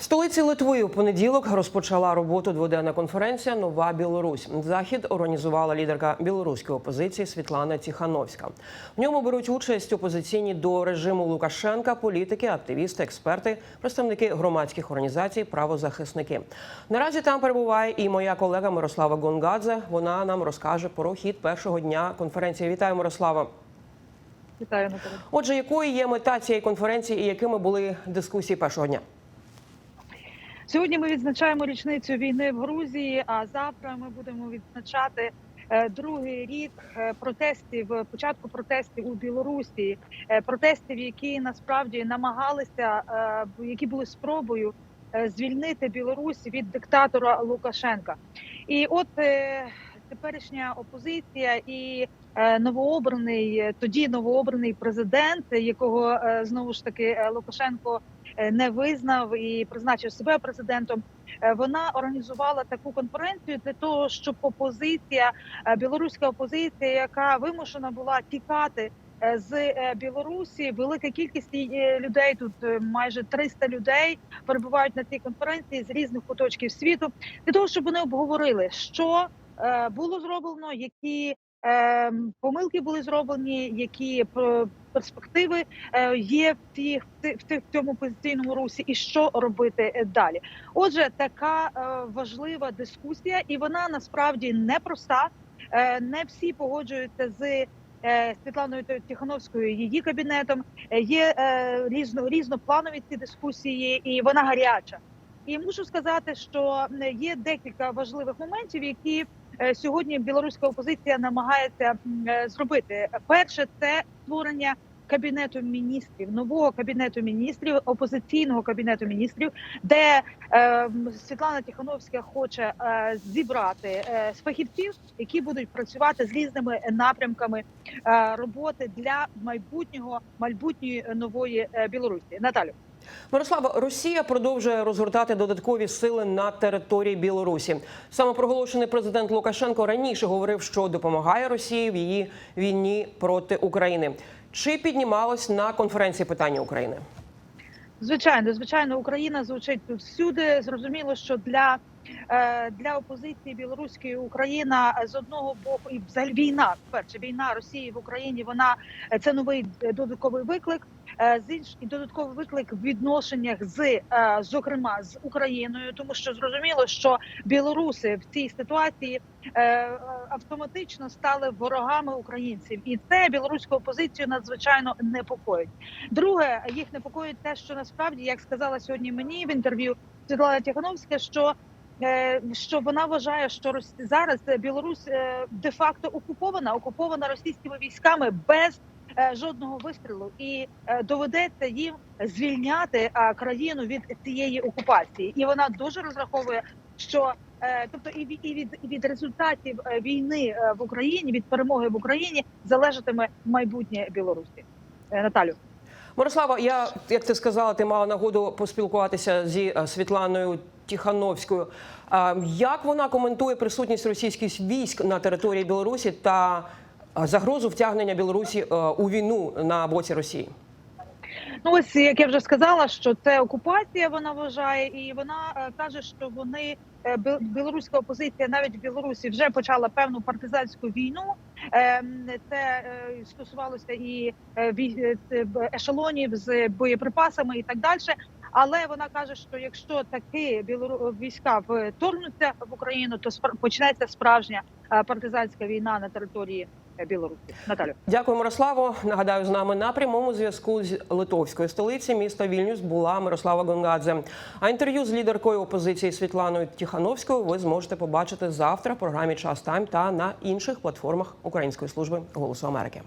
В столиці Литви у понеділок розпочала роботу дводенна конференція Нова Білорусь. Захід організувала лідерка білоруської опозиції Світлана Тіхановська. В ньому беруть участь опозиційні до режиму Лукашенка, політики, активісти, експерти, представники громадських організацій, правозахисники. Наразі там перебуває і моя колега Мирослава Гонгадзе. Вона нам розкаже про хід першого дня конференції. Вітаю, Мирослава. Вітаю Наталя. Отже, якою є мета цієї конференції і якими були дискусії першого дня? Сьогодні ми відзначаємо річницю війни в Грузії. А завтра ми будемо відзначати е, другий рік е, протестів, е, початку протестів у Білорусі, протестів, які насправді намагалися, які були спробою звільнити Білорусь від диктатора Лукашенка. І от теперішня опозиція і е, новообраний е, тоді новообраний президент, якого е, знову ж таки Лукашенко не визнав і призначив себе президентом. Вона організувала таку конференцію для того, щоб опозиція, білоруська опозиція, яка вимушена була тікати з Білорусі, велика кількість людей тут майже 300 людей перебувають на цій конференції з різних куточків світу, для того, щоб вони обговорили, що було зроблено, які е, помилки були зроблені, які е, перспективи е, є в ті в ти- в ти- цьому позиційному русі, і що робити е, далі. Отже, така е, важлива дискусія, і вона насправді непроста. Е, Не всі погоджуються з. е, Світланою Тихановською, її кабінетом Е, є е, різно різнопланові ці дискусії, і вона гаряча. І мушу сказати, що е, є декілька важливих моментів, які е, сьогодні білоруська опозиція намагається е, зробити. Перше, це створення кабінету міністрів, нового кабінету міністрів, опозиційного кабінету міністрів, де е, Світлана Тихановська хоче е, зібрати е, фахівців, які будуть працювати з різними напрямками е, роботи для майбутнього майбутньої е, нової е, Білорусі. Наталю. Мирослава, Росія продовжує розгортати додаткові сили на території Білорусі. Самопроголошений президент Лукашенко раніше говорив, що допомагає Росії в її війні проти України. Чи піднімалось на конференції питання України? Звичайно, звичайно, Україна звучить всюди. Зрозуміло, що для, е, для опозиції білоруської Україна з одного боку, і взагалі війна, перше війна Росії в Україні. Вона е, це новий е, додатковий виклик. Е, з інш і додатковий виклик в відношеннях з е, зокрема з Україною, тому що зрозуміло, що білоруси в цій ситуації е, автоматично стали ворогами українців, і це білоруську опозицію надзвичайно непокоїть. Друге, їх непокоїть те, що насправді, як сказала сьогодні мені в інтерв'ю Світлана Тихановська, що що вона вважає, що зараз Білорусь е, де-факто окупована, окупована російськими військами без жодного вистрілу, і е, доведеться їм звільняти е, країну від цієї окупації, і вона дуже розраховує, що е, тобто і від, і від від результатів е, війни е, в Україні, від перемоги в Україні залежатиме майбутнє Білорусі. Е, Наталю. Мирослава, я як ти сказала, ти мала нагоду поспілкуватися зі е, Світланою Тихановською. Як вона коментує присутність російських військ на території Білорусі та е, загрозу втягнення Білорусі е, у війну на боці Росії? Ну ось як я вже сказала, що це окупація. Вона вважає, і вона е, каже, що вони е, білоруська опозиція навіть в Білорусі вже почала певну партизанську війну. Ем, Це е, стосувалося і е, е, ешелонів з боєприпасами і так далі. Але вона каже, що якщо білору війська вторгнуться в Україну, то почнеться справжня е, партизанська війна на території е, Білорусі. Наталю. Дякую, Мирославо. Нагадаю, з нами на прямому зв'язку з литовської столиці міста Вільнюс була Мирослава Гонгадзе. А інтерв'ю з лідеркою опозиції Світланою Тихановською ви зможете побачити завтра в програмі Час Тайм та на інших платформах Української служби Голосу Америки.